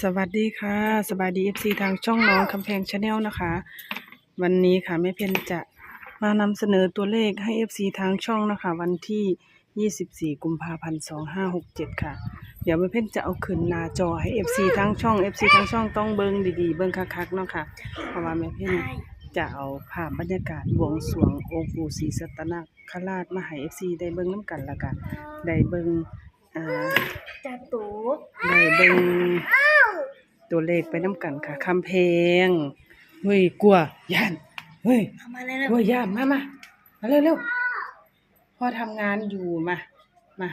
สวัสดีค่ะ สบายดีเอฟซีทางช่องน้องคำแพงชาแนลนะคะ วันนี้ค่ะแม่เพนจะมานำเสนอตัวเลขให้เอฟซีทางช่องนะคะ วันที่ 24 กุมภาพันธ์2567 ค่ะ เดี๋ยวแม่เพนจะเอาขึ้นหน้าจอให้เอฟซีทางช่องเอฟซีทางช่องต้องเบิ้งดีๆ เบิ้งคักๆเนาะค่ะ เพราะว่าแม่เพนจะเอาภาพบรรยากาศบวงสรวงองค์ปู่ศรีสัตนคราชมาให้เอฟซีได้เบิ้งน้ำกันและกันได้เบิ้งอ่าจะตูได้เบิ่ง ตัวเลขไปน้ำกันค่ะคำเพลงเฮ้ยกลัวย่านเฮ้ยเข้ามาเลยกลัวย่านมามามาเร็วเร็วพ่อทำงานอยู่มามา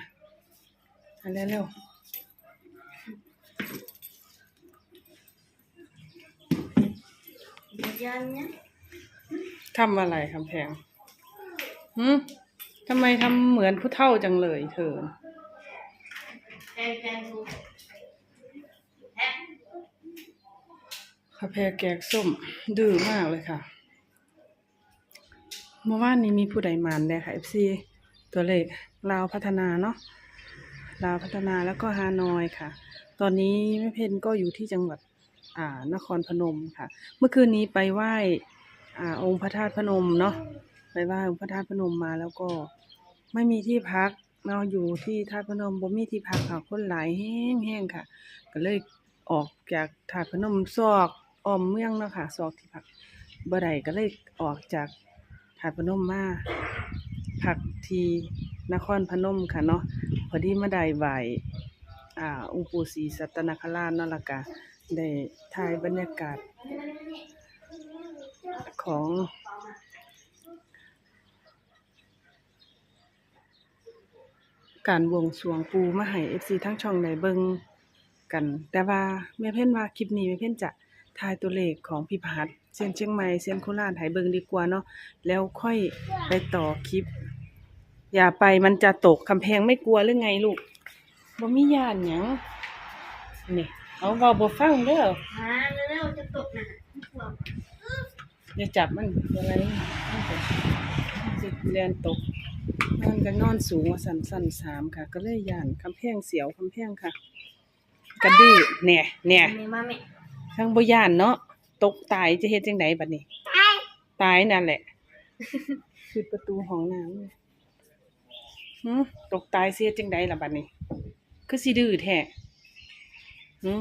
มาเร็วเร็วยันเนี่ยทำอะไรคำแพงหืมทำไมทำเหมือนผู้เฒ่าจังเลยเธอแกงแกง คาแพแกกส้มดื้อมากเลยค่ะ เมื่อวานนี้มีผู้ใดมานเลยค่ะ FC ตัวเลขลาวพัฒนาเนาะลาวพัฒนาแล้วก็ฮานอยค่ะ ตอนนี้แม่เพนก็อยู่ที่จังหวัดอ่านครพนมค่ะ เมื่อคืนนี้ไปไหว้อ่าองค์พระธาตุพนมเนาะไปไหว้องค์พระธาตุพนมมาแล้วก็ไม่มีที่พักเราอยู่ที่ธาตุพนมบ่มีที่พักค่ะคนหลายแห้งๆค่ะ ก็เลยออกจากธาตุพนมซอก อ้อมเมืองเนาะค่ะซอกที่พักบ่ได้ก็เลยออกจากธาตุพนมมาพักที่นครพนมค่ะเนาะพอดีมาได้ไหวอ่าองค์ปู่ศรีสัตนคราชนาละกะได้ถ่ายบรรยากาศของ การบวงสรวงปูมาให้ FC ทั้งช่องได้เบิงกัน แต่ว่าแม่เพ่นว่าคลิปนี้แม่เพ่นจะ ทายตัวเลขของพี่พัดเซียนเชียงใหม่เซียนโคราชให้เบิ่งดีกว่าเนาะแล้วค่อยไปต่อคลิป อย่าไปมันจะตกกำแพงไม่กลัวหรือไงลูกบ่มีย่านหยังนี่เอาเว้าบ่ฟังเด้อมาเร็วๆจะตกนะอย่าจับมันอะไรมันจะมันสิเรียนตกนอนก็นอนสูงว่าสั่นสั่นสามค่ะ ก็เลยย่านกำแพงเสียวกำแพงค่ะ กระดื้อแหน่แหน่มีมาแม่ ทั้งบ่ย่านเนาะตกตายจะเฮ็ดจังไดบัดนี้ ตายนั่นแหละปิดประตูห้องน้ำเลยหืมตกตายเสียจังไดล่ะบัดนี้ คือสิดื้อแท้หืม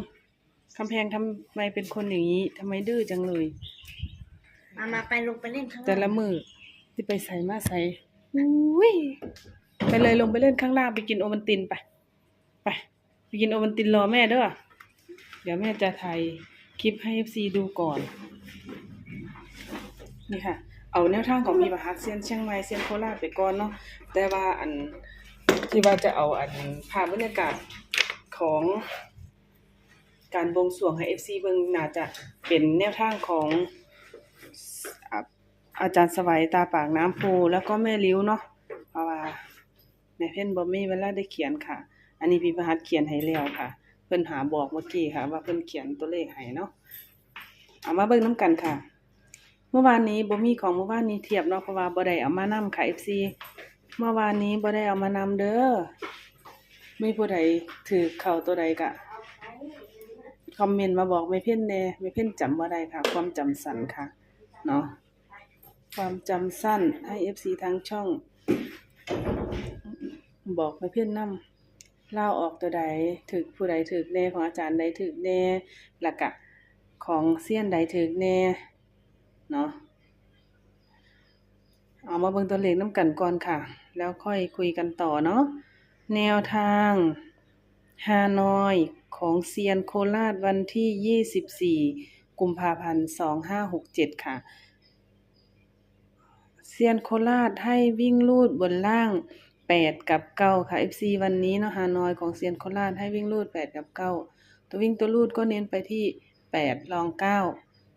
คำแพงทำไมเป็นคนอย่างนี้ทำไมดื้อจังเลย มามาไปลงไปเล่นข้างแต่ละมือที่ไปใส่มาใส่อุ้ยไปเลยลงไปเล่นข้างล่างไปกินโอวัลตินไป ไปไปกินโอวัลตินรอแม่เด้อเดี๋ยวแม่จะถ่าย คลิปให้ FC ดูก่อน นี่ค่ะ เอาแนวทางของมีประหัสเซียนเชียงใหม่เซียนโคราชไปก่อนเนาะแต่ว่าอันที่ว่าจะเอาอันภาพบรรยากาศของการบวงสรวงให้ FC เบิ่งน่าจะเป็นแนวทางของอาจารย์สวัยตาปากน้ำโพแล้วก็แม่ลิ้วเนาะเพราะว่าแม่เพ่นบ่มีเวลาได้เขียนค่ะ อันนี้พี่ประหัสเขียนให้แล้วค่ะ เพิ่นหาบอกเมื่อกี้ค่ะ ว่าเพิ่นเขียนตัวเลขให้เนาะเอามาเบิ่งนํกันค่ะ เมื่อวานนี้บ่มีของเมื่อวานนี้เทียบเนาะเพราะว่าบ่ได้เอามานํค่ะ FC เมื่อวานนี้บ่ได้เอามานำเด้อมีผู้ใดถือเข้าตัวใดกะคอมเมนต์มาบอกแม่เพ่นแน่แม่เพ่นจำบ่ได้ค่ะ ความจำสั้นค่ะเนาะความจำสั้นให้ FC ทางช่อง บอกไปเพื่อนนำ เล่าออกตัวใดถึกผู้ใดถึกแน่ของอาจารย์ใดถึกแน่หลักะของเซียนใดถึกแน่เนาะเอามาเบิ่งตัวเลขน้ำกันก่อนค่ะ แล้วค่อยคุยกันต่อเนาะแนวทางฮานอยของเซียนโคราชวันที่ 24 กุมภาพันธ์ 2567 ค่ะ เซียนโคราชให้วิ่งลูดบนล่าง แปดกับเก้าค่ะ FC วันนี้เนาะฮานอยของเซียนโคราชให้วิ่งลูดแปดกับเก้าตัววิ่งตัวลูดก็เน้นไปที่แปดรองเก้า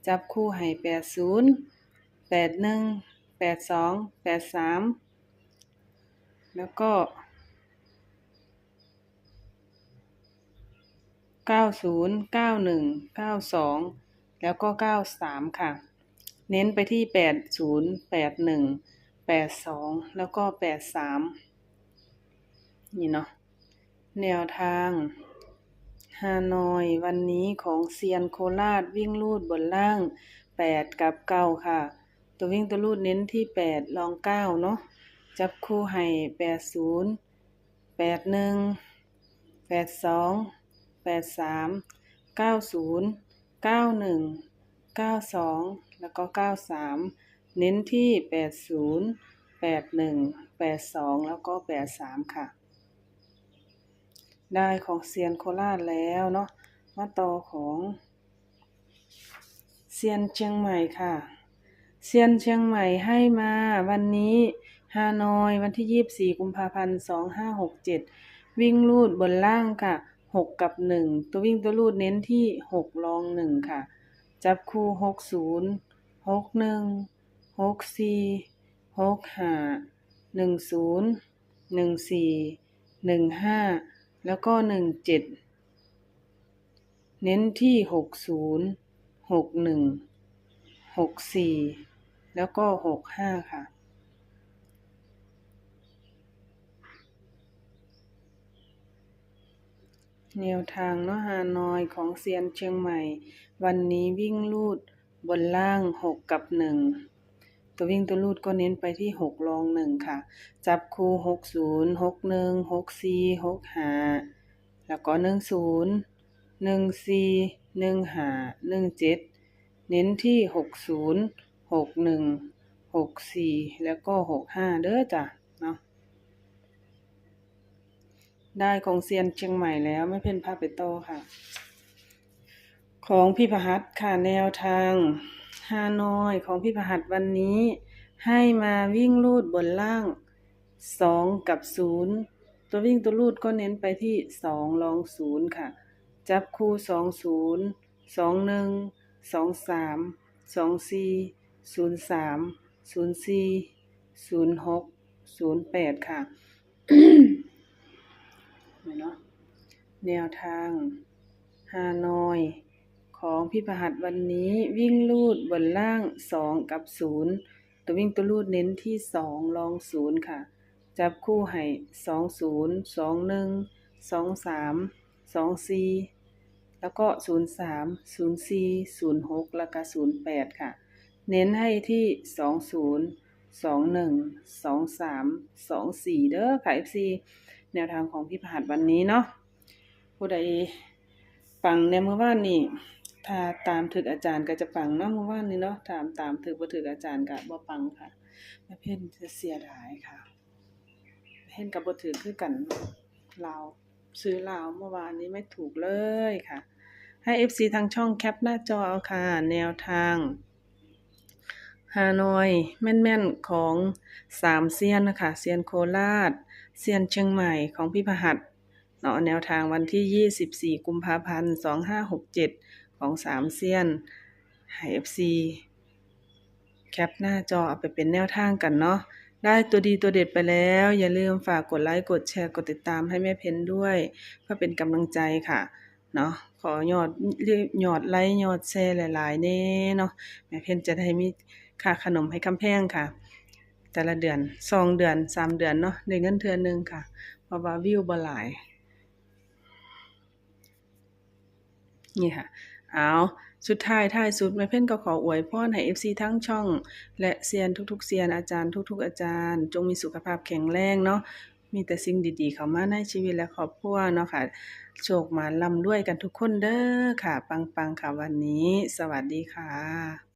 จับคู่ให้แปดศูนย์แปดหนึ่งแปดสองแปดสามแล้วก็เก้าศูนย์เก้าหนึ่งเก้าสองแล้วก็เก้าสามค่ะ เน้นไปที่แปดศูนย์แปดหนึ่งแปดสองแล้วก็แปดสาม นี่เนาะแนวทางฮานอยวันนี้ของเซียนโคราชวิ่งลูดบนล่าง 8 กับ 9 ค่ะ ตัววิ่งตัวลูดเน้นที่ 8 ลอง 9 เนาะจับคู่ให้ 80 81 82 83 90 91 92 แล้วก็ 93 เน้นที่ 80 81 82 แล้วก็ 83 ค่ะ ได้ของเซียนโคราชแล้วเนาะมาต่อของเซียนเชียงใหม่ค่ะเซียนเชียงใหม่ให้มาวันนี้ฮานอยวันที่24กุมภาพันธ์2567วิ่งลูดบนล่างค่ะ6กับ1ตัววิ่งตัวลูดเน้นที่6ลอง1ค่ะ จับคู่60 61 64 65 10 14 15 แล้วก็หนึ่งเจ็ดเน้นที่หกศูนย์หกหนึ่งหกสี่แล้วก็หกห้าค่ะ แนวทางนาฮานอยของเซียนเชียงใหม่ วันนี้วิ่งลูดบนล่างหกกับหนึ่ง ตัววิ่งตัวลูดก็เน้นไปที่หกรองหนึ่งค่ะ จับคู่หกศูนย์หกหนึ่งหกสี่หกห้าแล้วก็หนึ่งศูนย์หนึ่งสี่หนึ่งห้าหนึ่งเจ็ดเน้นที่หกศูนย์หกหนึ่งหกสี่แล้วก็หกห้าเด้อจ้ะเนาะได้ของเซียนเชียงใหม่แล้วไม่เพ่นพาไปโตค่ะ ของพี่พหัสค่ะแนวทางฮานอยของพี่พหัสวันนี้ ให้มาวิ่งลูดบนล่างสองกับศูนย์ตัววิ่งตัวลูดก็เน้นไปที่สองลองศูนย์ค่ะ จับคู่สองศูนย์สองหนึ่งสองสามสองสี่ศูนย์สามศูนย์สี่ศูนย์หกศูนย์แปดค่ะเนาะแนวทางฮานอย ของพี่ประหัสวันนี้วิ่งลูดบนล่างสองกับศูนย์ตัววิ่งตัวลูดเน้นที่สองลองศูนย์ค่ะ จับคู่ให้สองศูนย์สองหนึ่งสองสามสองสี่แล้วก็ศูนย์สามศูนย์สี่ศูนย์หกแล้วก็ศูนย์แปดค่ะ เน้นให้ที่สองศูนย์สองหนึ่งสองสามสองสี่เด้อค่ะ FC แนวทางของพี่ประหัสวันนี้เนาะผู้ใดฟังในเมื่อวานนี้ ถ้าตามถึกอาจารย์ก็จะปังเนาะเมื่อวานนี้เนาะตามตามถึกบ่ถึกอาจารย์ก็บ่ปังค่ะแม่เพ่นจะเสียดายค่ะเพ่นกับบ่ถึกคือกันลาซื้อลาเมื่อวานนี้ไม่ถูกเลยค่ะ ให้ FC ทางช่องแคปหน้าจอเอาค่ะ แนวทางฮานอยแม่นๆของสามเซียนนะคะเซียนโคราชเซียนเชียงใหม่ของพี่พหัสเนาะแนวทางวันที่ 24 กุมภาพันธ์ 2567 ของสามเซียนให้ FC แคปหน้าจอเอาไปเป็นแนวทางกันเนาะได้ตัวดีตัวเด็ดไปแล้ว อย่าลืมฝากกดไลค์ กดแชร์ กดติดตามให้แม่เพนด้วยเพื่อเป็นกำลังใจค่ะเนาะขอยอดยอดไลค์ยอดแชร์หลายๆเน่เนาะแม่เพนจะได้มีค่าขนมให้คำแพงค่ะ แต่ละเดือนสองเดือนสามเดือนเนาะได้เงินเทื่อหนึ่งค่ะเพราะว่าวิวบ่หลายนี่ค่ะ เอาสุดท้ายท้ายสุดแม่เพ่นก็ขออวยพรให้เอฟซีทั้งช่อง และเซียนทุกๆเซียนอาจารย์ทุก ๆ อาจารย์ จงมีสุขภาพแข็งแรงเนาะมีแต่สิ่งดีๆ เข้ามาในชีวิตและครอบครัวเนาะค่ะโชคมาล่ำรวยกันทุกคนเด้อค่ะ ปังๆค่ะวันนี้ สวัสดีค่ะ